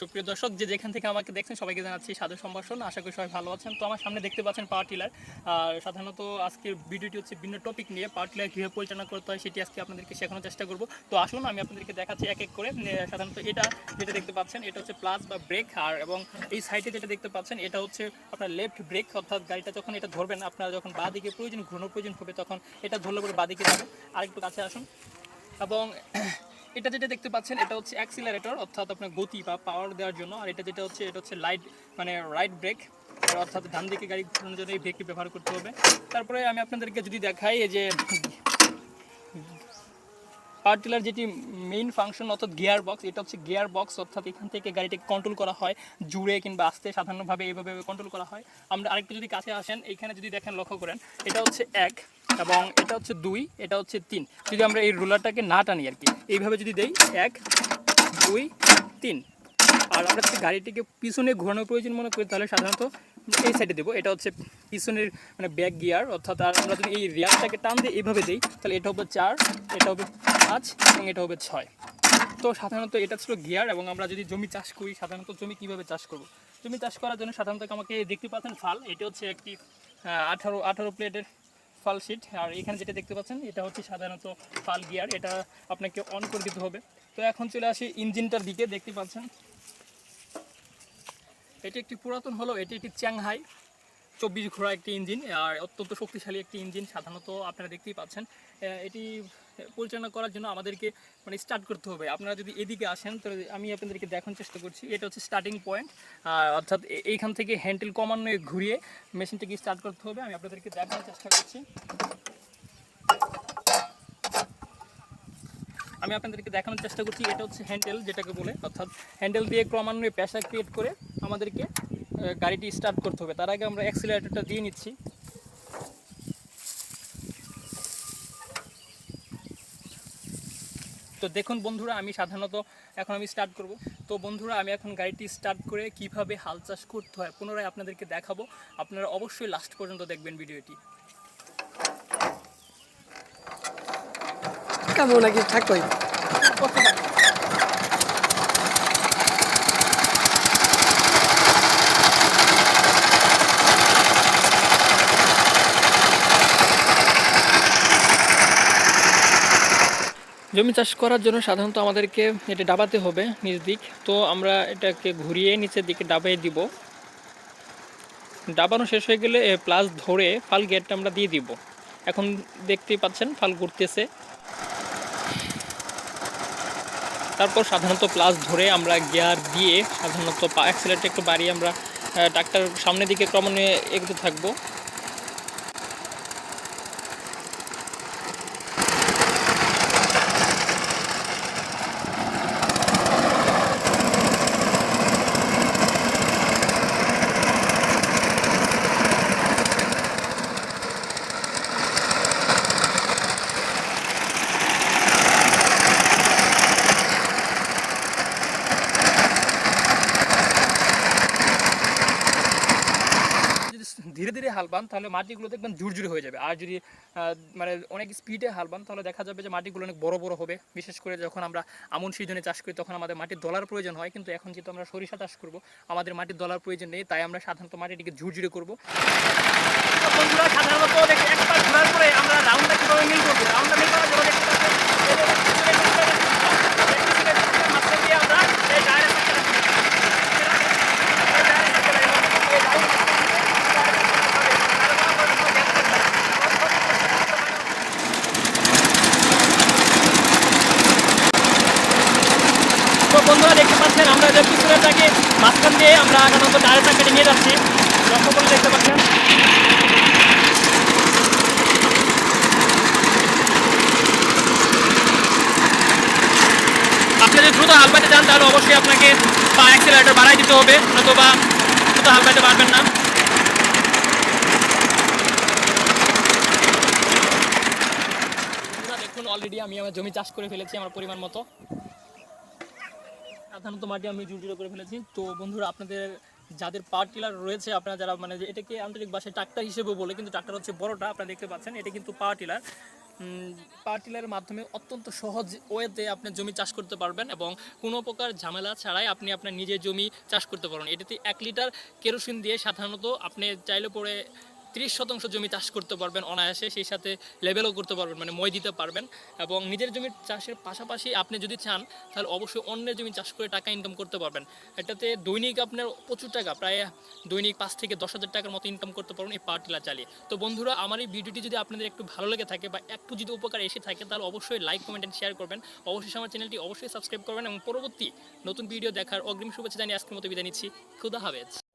সুপ্রিয় দর্শক, যে যেখান থেকে আমাকে দেখছেন, সবাইকে জানাচ্ছি সাদর সম্ভাষণ। আশা করি সবাই ভালো আছেন। তো আমার সামনে দেখতে পাচ্ছেন পাওয়ার টিলার। আর সাধারণত আজকের ভিডিওটি হচ্ছে ভিন্ন টপিক নিয়ে। পাওয়ার টিলার কীভাবে পরিচালনা করতে হয়, সেটি আজকে আপনাদেরকে শেখানোর চেষ্টা করব। তো আসুন, আমি আপনাদেরকে দেখাচ্ছি এক এক করে। সাধারণত এটা যেটা দেখতে পাচ্ছেন, এটা হচ্ছে প্লাস বা ব্রেক আর এবং এই সাইডে যেটা দেখতে পাচ্ছেন, এটা হচ্ছে আপনার লেফট ব্রেক অর্থাৎ গাড়িটা যখন এটা ধরবেন, আপনারা যখন বাঁ দিকে প্রয়োজন ঘুরানোর প্রয়োজন হবে, তখন এটা ধরলে পরে বাঁ দিকে যাবে। আরেকটু কাছে আসুন। এবং এটা যেটা দেখতে পাচ্ছেন, এটা হচ্ছে অ্যাক্সিলারেটর অর্থাৎ আপনার গতি বা পাওয়ার দেওয়ার জন্য। আর এটা যেটা হচ্ছে, এটা হচ্ছে লাইট মানে রাইট ব্রেক অর্থাৎ ডান দিকে গাড়ি ঘোরানোর জন্য এই ব্রেকটি ব্যবহার করতে হবে। তারপরে আমি আপনাদেরকে যদি দেখাই, এই যে পাওয়ার টিলার যেটি মেইন ফাংশন অর্থাৎ গিয়ার বক্স এটা হচ্ছে গিয়ার বক্স অর্থাৎ এখান থেকে গাড়িটাকে কন্ট্রোল করা হয়, জুড়ে কিংবা আস্তে সাধারণভাবে এইভাবে কন্ট্রোল করা হয়। আমরা আরেকটু যদি কাছে আসেন এইখানে যদি দেখেন, লক্ষ্য করেন, এটা হচ্ছে এক এবং এটা হচ্ছে দুই, এটা হচ্ছে তিন। যদি আমরা এই রুলারটাকে না টানি আর কি, এইভাবে যদি দেই, এক, দুই, তিন। আর আমরা যদি গাড়িটিকে পিছনে ঘোরানোর প্রয়োজন মনে করি, তাহলে সাধারণত এই সাইডে দেবো। এটা হচ্ছে পিছনের মানে ব্যাক গিয়ার অর্থাৎ আর আমরা যদি এই রিয়ারটাকে টান দিয়ে এইভাবে দিই, তাহলে এটা হবে চার, এটা হবে পাঁচ এবং এটা হবে ছয়। তো সাধারণত এটা ছিল গিয়ার এবং আমরা যদি জমি চাষ করি, সাধারণত জমি কীভাবে চাষ করব? জমি চাষ করার জন্য সাধারণত আমাকে দেখতে পাচ্ছেন ফাল, এটা হচ্ছে একটি আঠারো আঠারো প্লেটের ফাল শিট। আর এখানে যেটা দেখতে পাচ্ছেন, এটা হচ্ছে সাধারণত ফাল গিয়ার, এটা আপনাকে অন করে দিতে হবে। তো এখন চলে আসি ইঞ্জিনটার দিকে, দেখতে পাচ্ছেন। এটি একটি পুরাতন হলো, এটি একটি চ্যাংহাই চব্বিশ ঘোড়া একটি ইঞ্জিন, আর অত্যন্ত শক্তিশালী একটি ইঞ্জিন সাধারণত আপনারা দেখতেই পাচ্ছেন। এটি পরিচালনা করার জন্য আমাদেরকে মানে স্টার্ট করতে হবে। আপনারা যদি এদিকে আসেন তো আমি আপনাদেরকে দেখানোর চেষ্টা করছি। এটা হচ্ছে স্টার্টিং পয়েন্ট অর্থাৎ এইখান থেকে হ্যান্ডেল কমান্ডে ঘুরিয়ে মেশিনটাকে স্টার্ট করতে হবে। আমি আপনাদেরকে দেখানোর চেষ্টা করছি। আমি আপনাদেরকে দেখানোর চেষ্টা করছি, এটা হচ্ছে হ্যান্ডেল যেটাকে বলে। অর্থাৎ হ্যান্ডেল দিয়ে ক্রমান্বয়ে প্রেশার ক্রিয়েট করে আমাদেরকে গাড়িটি স্টার্ট করতে হবে। তার আগে আমরা অ্যাক্সিলারেটরটা দিয়ে নিচ্ছি। তো দেখুন বন্ধুরা আমি সাধারণত এখন আমি স্টার্ট করব। তো বন্ধুরা আমি এখন গাড়িটি স্টার্ট করে কীভাবে হাল চাষ করতে হয় পুনরায় আপনাদেরকে দেখাবো। আপনারা অবশ্যই লাস্ট পর্যন্ত দেখবেন ভিডিওটি। কেমন নাকি থাকোই জমি চাষ করার জন্য সাধারণত আমাদেরকে এটা ডাবাতে হবে নিচ দিক। তো আমরা এটাকে ঘুরিয়ে নিচের দিকে ডাবাই দিব। ডাবানো শেষ হয়ে গেলে প্লাস ধরে ফাল গেটটা আমরা দিয়ে দিব। এখন দেখতেই পাচ্ছেন ফাল ঘুরতেছে। তারপর সাধারণত প্লাস ধরে আমরা গিয়ার দিয়ে সাধারণত অ্যাক্সিলেটর একটু বাড়িয়ে আমরা ট্রাক্টর সামনের দিকে ক্রমান্বয়ে এগোতে থাকব যদি ধীরে হালবান তাহলে মাটিগুলো দেখবেন ঝুরঝুরে হয়ে যাবে। আর যদি মানে অনেক স্পিডে হালবান তাহলে দেখা যাবে যে মাটিগুলো অনেক বড় বড় হবে। বিশেষ করে যখন আমরা আমন সিজনে চাষ করি, তখন আমাদের মাটির দলার প্রয়োজন হয়। কিন্তু এখন যেহেতু আমরা সরিষা চাষ করব, আমাদের মাটির দলার প্রয়োজন নেই, তাই আমরা সাধারণত মাটিটিকে ঝুরঝুরে করব। সাধারণত একবার ঘোরার পরে আমরা রাউন্ডটা কীভাবে মিল করব? রাউন্ডটা মিল করার জন্য দেখতে পাচ্ছেন, এই যে মাঝখান দিয়ে আমরা এই ডাইরেক্ট তো বন্ধুরা দেখতে পাচ্ছেন, আমরা পিছনেরটাকে মাঝখান দিয়ে আমরা সাধারণত ডাইরেক্ট চাকাটি নিয়ে যাচ্ছি। দেখতে পাচ্ছেন। আপনি যদি দ্রুত হাল পাইতে চান, তাহলে অবশ্যই আপনাকে পা অ্যাক্সিলারেটর বাড়াই দিতে হবে, নতুবা দ্রুত হাল পাইতে পারবেন না। অলরেডি আমি আমার জমি চাষ করে ফেলেছি, আমার পরিমাণ মতো। সাধারণত মাটি আমি জুড়জুড়ো করে ফেলেছি। তো বন্ধুরা, আপনাদের যাদের পাওয়ার টিলার রয়েছে, আপনারা যারা মানে এটাকে আন্তরিক ভাষায় ট্রাক্টর হিসেবে বলে, কিন্তু ট্রাক্টর হচ্ছে বড়টা, আপনারা দেখতে পাচ্ছেন, এটা কিন্তু পাওয়ার টিলার। পাওয়ার টিলারের মাধ্যমে অত্যন্ত সহজ ওয়েতে আপনি জমি চাষ করতে পারবেন এবং কোনো প্রকার ঝামেলা ছাড়াই আপনি আপনার নিজের জমি চাষ করতে পারবেন। এটাতে এক লিটার কেরোসিন দিয়ে সাধারণত আপনি চাইলে পরে তিরিশ শতাংশ জমি চাষ করতে পারবেন অনায়াসে, সেই সাথে লেভেলও করতে পারবেন মানে মই দিতে পারবেন। এবং নিজের জমির চাষের পাশাপাশি আপনি যদি চান, তাহলে অবশ্যই অন্যের জমি চাষ করে টাকা ইনকাম করতে পারবেন। এটাতে দৈনিক আপনার প্রচুর টাকা, প্রায় দৈনিক পাঁচ থেকে দশ হাজার টাকার মতো ইনকাম করতে পারবেন এই পাওয়ার টিলার চালিয়ে তো বন্ধুরা, আমার এই ভিডিওটি যদি আপনাদের একটু ভালো লেগে থাকে বা একটু যদি উপকার এসে থাকে, তাহলে অবশ্যই লাইক কমেন্ট এন্ড শেয়ার করবেন। অবশ্যই আমার চ্যানেলটি অবশ্যই সাবস্ক্রাইব করবেন এবং পরবর্তী নতুন ভিডিও দেখার অগ্রিম শুভেচ্ছা জানিয়ে আজকের মতো বিদায় নিচ্ছি। খুদা হাফেজ।